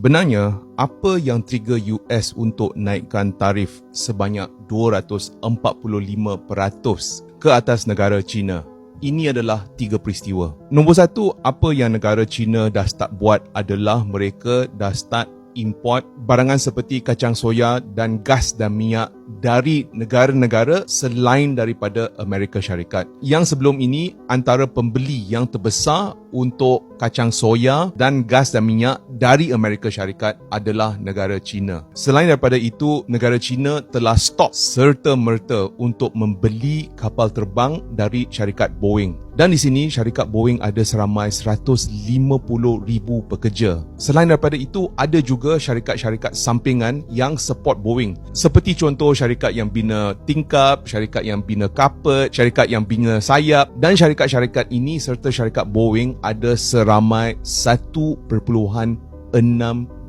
Sebenarnya, apa yang trigger US untuk naikkan tarif sebanyak 245% ke atas negara China? Ini adalah tiga peristiwa. Nombor satu, apa yang negara China dah start buat adalah mereka dah start import barangan seperti kacang soya dan gas dan minyak dari negara-negara selain daripada Amerika Syarikat. Yang sebelum ini antara pembeli yang terbesar untuk kacang soya dan gas dan minyak dari Amerika Syarikat adalah negara China. Selain daripada itu, negara China telah stop serta-merta untuk membeli kapal terbang dari syarikat Boeing. Dan di sini syarikat Boeing ada seramai 150,000 pekerja. Selain daripada itu, ada juga syarikat-syarikat sampingan yang support Boeing. Seperti contoh syarikat yang bina tingkap, syarikat yang bina kapet, syarikat yang bina sayap dan syarikat-syarikat ini serta syarikat Boeing ada seramai 1.6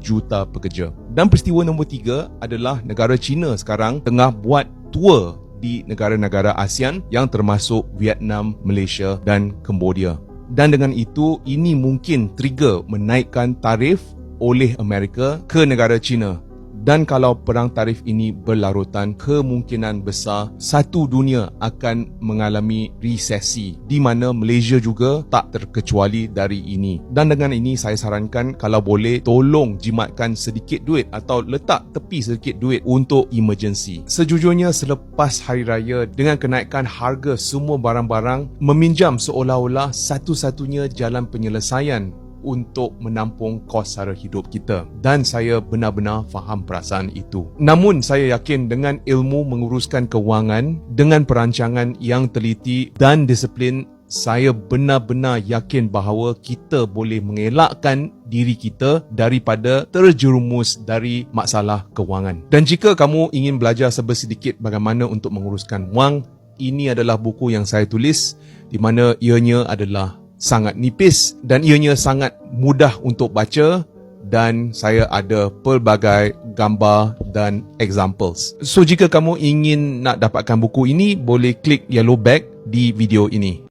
juta pekerja. Dan peristiwa nombor tiga adalah negara China sekarang tengah buat tour di negara-negara ASEAN yang termasuk Vietnam, Malaysia dan Cambodia. Dan dengan itu, ini mungkin trigger menaikkan tarif oleh Amerika ke negara China dan kalau perang tarif ini berlarutan, kemungkinan besar satu dunia akan mengalami resesi di mana Malaysia juga tak terkecuali dari ini. Dan dengan ini saya sarankan kalau boleh tolong jimatkan sedikit duit atau letak tepi sedikit duit untuk emergency. Sejujurnya selepas hari raya dengan kenaikan harga semua barang-barang meminjam seolah-olah satu-satunya jalan penyelesaian untuk menampung kos sara hidup kita dan saya benar-benar faham perasaan itu. Namun saya yakin dengan ilmu menguruskan kewangan dengan perancangan yang teliti dan disiplin saya benar-benar yakin bahawa kita boleh mengelakkan diri kita daripada terjerumus dari masalah kewangan. Dan jika kamu ingin belajar sebesedikit bagaimana untuk menguruskan wang, ini adalah buku yang saya tulis di mana ianya adalah sangat nipis dan ianya sangat mudah untuk baca dan saya ada pelbagai gambar dan examples. So jika kamu ingin nak dapatkan buku ini boleh klik yellow back di video ini.